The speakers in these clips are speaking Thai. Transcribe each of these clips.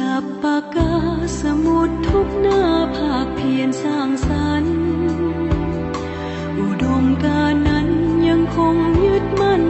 จับปากกาสมุดทุกหน้าภาคเพียรสร้างสรรค์ อุดมการนั้นยังคงยึดมั่น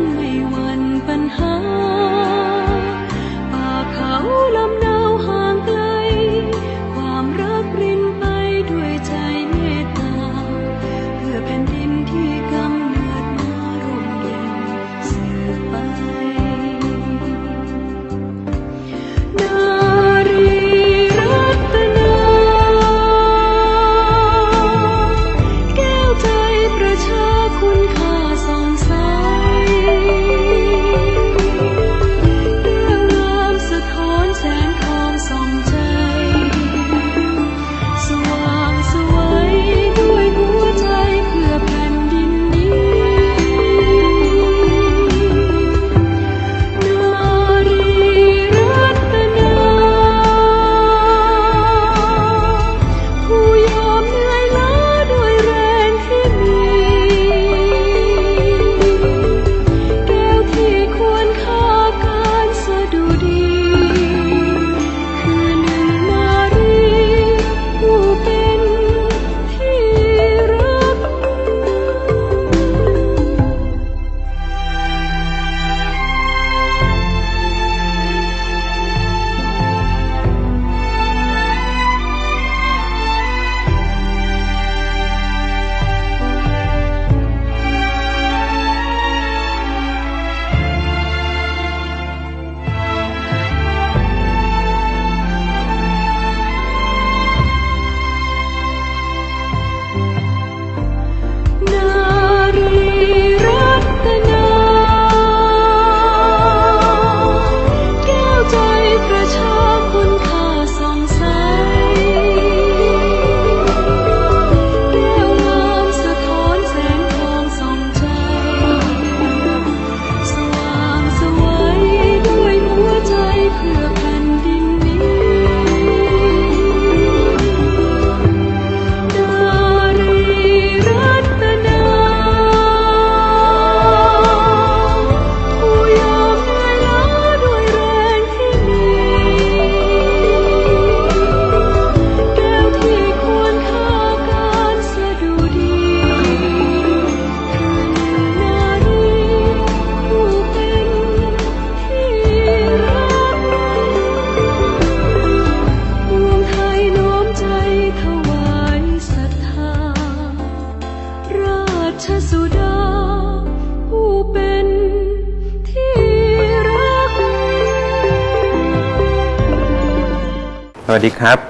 วัสดีครับ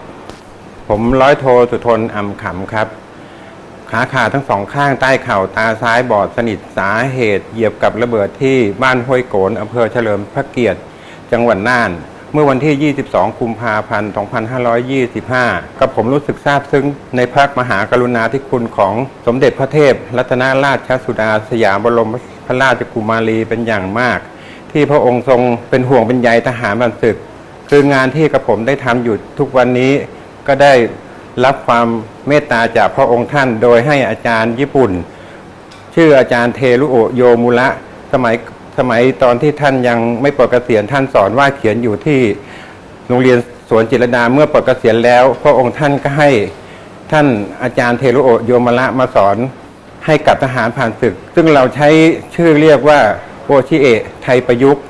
ผมร้อยโทสุทนอ่ำขำครับ ขาขาดทั้งสองข้างใต้เข่าตาซ้ายบอดสนิทสาเหตุ เหยียบกับระเบิดที่บ้านห้วยโกนอำเภอเฉลิมพระเกียรติ จังหวัดน่าน เมื่อวันที่ 22 กุมภาพันธ์ 2525 กับผมรู้สึกซาบซึ้งในพระมหากรุณาธิคุณของสมเด็จพระเทพ รัตนราชสุดาสยามบรมพระราชกุมารีเป็นอย่างมาก ที่พระองค์ทรงเป็นห่วงเป็นใยทหารบันศึก คืองานที่กระผมได้ทำอยู่ทุกวันนี้ก็ได้รับความเมตตาจากพระองค์ท่าน โดยให้อาจารย์ญี่ปุ่น ชื่ออาจารย์เทรุโอโยมุระสมัยสมัยตอนที่ท่านยังไม่ปลดเกษียณท่านสอนว่าเขียนอยู่ที่โรงเรียนสวนจิรดาเมื่อปลดเกษียณแล้ว พระองค์ท่านก็ให้ท่านอาจารย์เทรุโอโยมุระมาสอนให้กับทหารผ่านศึก ซึ่งเราใช้ชื่อเรียกว่าโอชิเอะไทยประยุกต์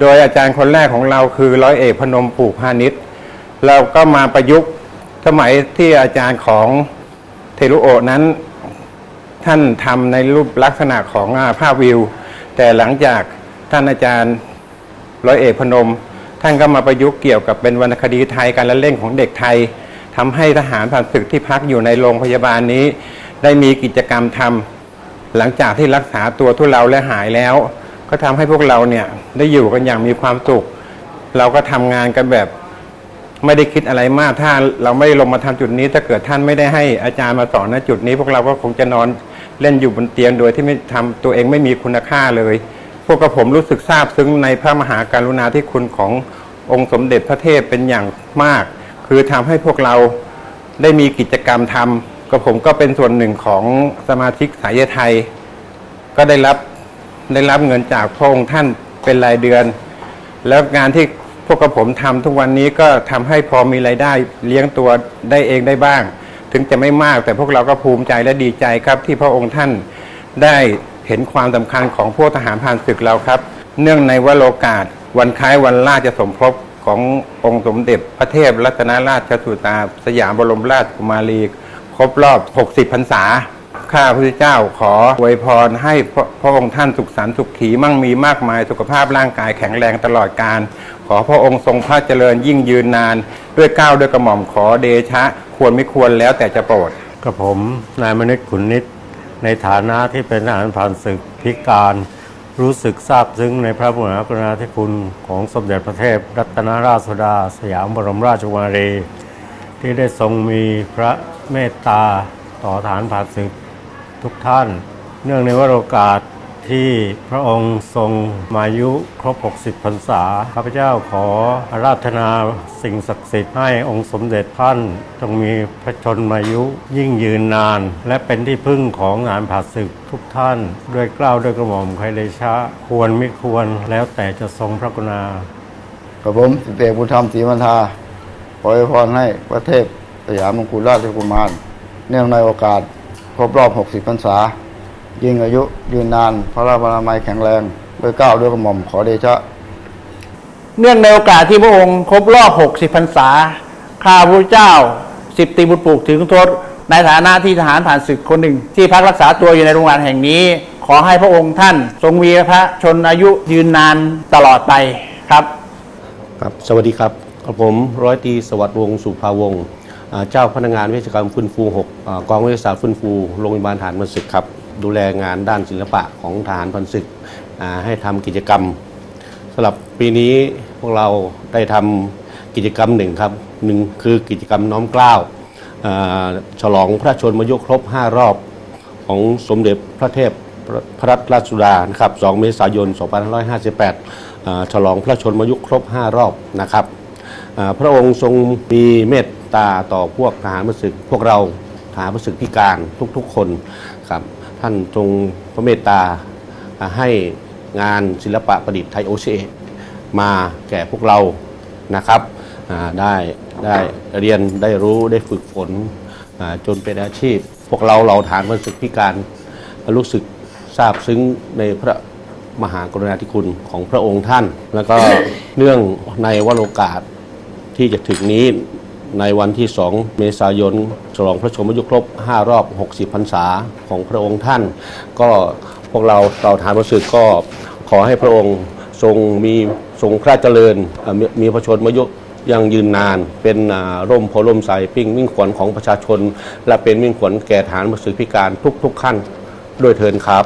โดยอาจารย์คนแรกของเราคือร้อยเอกพนมผูกพาณิชย์เราก็มาประยุกต์สมัยที่อาจารย์ของเทรุโอนั้น ท่านทำในรูปลักษณะของอภาพวิว แต่หลังจากท่านอาจารย์ร้อยเอกพนม ท่านก็มาประยุกต์เกี่ยวกับเป็นวรรณคดีไทยการละเล่นของเด็กไทยทำให้ทหารผ่านศึกที่พักอยู่ในโรงพยาบาลนี้ ได้มีกิจกรรมทำหลังจากที่รักษาตัวทุเลาและหายแล้ว ก็ทำให้พวกเราเนี่ยได้อยู่กันอย่างมีความสุข เราก็ทำงานกันแบบไม่ได้คิดอะไรมาก ถ้าเราไม่ลงมาทำจุดนี้ ถ้าเกิดท่านไม่ได้ให้อาจารย์มาสอนณจุดนี้ พวกเราก็คงจะนอนเล่นอยู่บนเตียงโดยที่ไม่ทำตัวเองไม่มีคุณค่าเลย พวกกระผมรู้สึกซาบซึ้งในพระมหาการุณาธิคุณขององค์สมเด็จพระเทพเป็นอย่างมาก คือคือทำให้พวกเราได้มีกิจกรรมทำก็ผมก็เป็นส่วนหนึ่งของสมาชิกสายไทย ก็ได้รับ ได้รับเงินจากพระองค์ท่านเป็นรายเดือน แล้วงานที่พวกกระผมทำทุกวันนี้ก็ทำให้พอมีรายได้เลี้ยงตัวได้เองได้บ้าง ถึงจะไม่มากแต่พวกเราก็ภูมิใจและดีใจครับ ที่พระองค์ท่านได้เห็นความสำคัญของพวกทหารผ่านศึกเราครับ เนื่องในวโรกาสวันคล้ายวันราชสมภพขององค์สมเด็จพระเทพรัตนราชสุดาสยามบรมราชกุมารีครบรอบ 60 พรรษา ข้าพระเจ้าขออวยพรให้พระองค์ท่านสุขสันต์สุขขีมั่งมีมากมายสุขภาพร่างกายแข็งแรงตลอดการ ขอพระองค์ทรงพระเจริญยิ่งยืนนาน ด้วยก้าวด้วยกระหม่อมขอเดชะ ควรไม่ควรแล้วแต่จะโปรดกับผมนายมณิตขุนนิตในฐานะที่เป็นทหารผ่านศึกพิการรู้สึกซาบซึ้งในพระมหากรุณาธิคุณของสมเด็จพระเทพรัตนราชสุดา สยามบรมราชกุมารี ที่ได้ทรงมีพระเมตตาต่อฐานผ่านศึก ทุกท่าน เนื่องในวาระโอกาสที่พระองค์ทรงมายุครบ 60 พรรษา ข้าพเจ้าขออาราธนาสิ่งศักดิ์สิทธิ์ให้องค์สมเด็จท่านจงมีพระชนมายุยิ่งยืนนาน และเป็นที่พึ่งของงานผ่าศึกทุกท่าน ด้วยกล้าวด้วยกระหม่อมใครเลยชะควรไม่ควรแล้วแต่จะทรงพระกรุณากับผมสิเอกบุญธรรมศรีมันทาขออวยพรให้พระเทพสยามมงกุฎราชกุมาร เนื่องในโอกาส ครบรอบ 60พรรษา ยิ่งอายุยืนนาน พระราชนามัยแข็งแรงด้วยก้าวด้วยกระหม่อมขอเดชะ เนื่องในโอกาสที่พระองค์ครบรอบ 60พรรษา ข้าพระเจ้าสิบตีบุตรปลูกถึงทศในฐานะที่ทหารผ่านศึกคนหนึ่ง ที่พักรักษาตัวอยู่ในโรงพยาบาลแห่งนี้ ขอให้พระองค์ท่าน ทรงมีพระชนอายุยืนนานตลอดไปครับ ครับ สวัสดีครับ ผมร้อยตีสวัสดิ์วงศ์สุภาวงศ์ เจ้าพนักงานเวชกรรมฟื้นฟู6อ่ากองวิทยาศาสตร์ฟื้นฟูโรงพยาบาลฐานพันศึกครับ ดูแลงานด้านศิลปะของทหารพันศึกให้ทำกิจกรรมสำหรับปีนี้พวกเราได้ทำกิจกรรมหนึ่งครับหนึ่งคือกิจกรรมน้อมเกล้าฉลองพระชนมายุครบ 5 รอบของสมเด็จพระเทพพระรัตนราชสุดานะครับ 2 เมษายน 2558 ฉลองพระชนมายุครบ 5 รอบนะครับ พระองค์ทรงมีเมต ตาต่อพวกทหารประศึก พวกเราทหารประศึกพิการทุกๆคนครับท่านทรงพระเมตตาให้งานศิลปะประดิษฐ์ไทยโอเชมาแก่พวกเรานะครับได้ได้เรียนได้รู้ได้ฝึกฝนจนเป็นอาชีพ พวกเราเราฐานพันศึกพิการรู้สึกซาบซึ้งในพระมหากรุณาธิคุณของพระองค์ท่าน แล้วก็เนื่องในวันโอกาสที่จะถึงนี้ ในวันที่ 2 เมษายนฉลองพระชนมยุครบ 5 รอบ 60 พรรษาของพระองค์ท่าน ก็พวกเราเราฐานพันศึกก็ขอให้พระองค์ทรงมีทรงพระเจริญ มีมีพระชนมายุยังยืนนานเป็นร่มโพล่มใสปิ้งมิ่งขวัญของประชาชน และเป็นมิ่งขวัญแก่ฐานมศึกพิการทุกๆขั้นด้วยเทินครับ